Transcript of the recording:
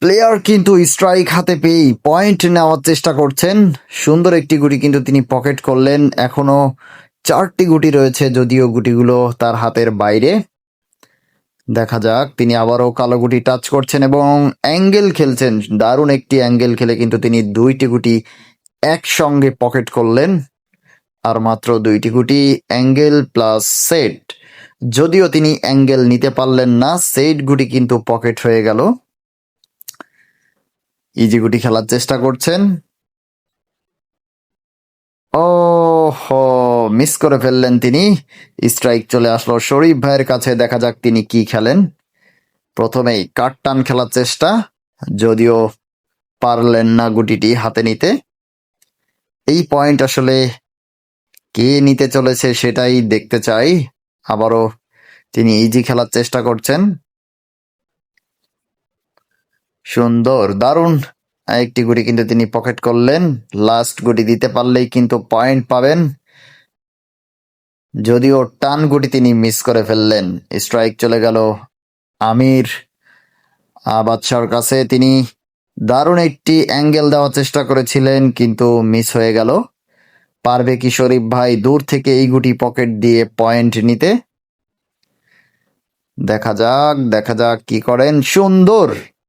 Player কিন্তু strike হাতে পেয়েই পয়েন্ট নেওয়ার চেষ্টা করছেন। সুন্দর একটি গুটি কিন্তু তিনি পকেট করলেন। এখনও চারটি গুটি রয়েছে, যদিও গুটিগুলো তার হাতের বাইরে। দেখা যাক, তিনি আবারও কালো গুটি টাচ করছেন এবং অ্যাঙ্গেল খেলছেন। দারুণ একটি অ্যাঙ্গেল খেলে কিন্তু তিনি দুইটি গুটি একসঙ্গে পকেট করলেন। আর মাত্র দুইটি গুটি অ্যাঙ্গেল প্লাস সেট। যদিও তিনি অ্যাঙ্গেল নিতে পারলেন না, সেট গুটি কিন্তু পকেট হয়ে গেল। ইজি গুটি খেলার চেষ্টা করছেন। ও মিস করে ফেললেন তিনি। স্ট্রাইক চলে আসলো। শরীফ ভাইয়ের কাছে দেখা যাক তিনি কি খেলেন। প্রথমেই কাট টান খেলার চেষ্টা। যদিও পারলেন না গুটিটি হাতে নিতে। এই পয়েন্ট আসলে কে নিতে চলেছে সেটাই দেখতে চাই। আবারও তিনি ইজি খেলার চেষ্টা করছেন। সুন্দর, দারুণ। একটি গুটি কিন্তু তিনি পকেট করলেন। লাস্ট গুটি দিতে পারলেই কিন্তু পয়েন্ট পাবেন। যদিও টান গুটি তিনি মিস করে ফেললেন। স্ট্রাইক চলে গেল আমির। বাদশার কাছে তিনি দারুণ একটি অ্যাঙ্গেল দেওয়ার চেষ্টা করেছিলেন, কিন্তু মিস হয়ে গেল। পারবে কি শরীফ ভাই দূর থেকে এই গুটি পকেট দিয়ে পয়েন্ট নিতে। দেখা যাক দেখা যাক কি করেন। সুন্দর!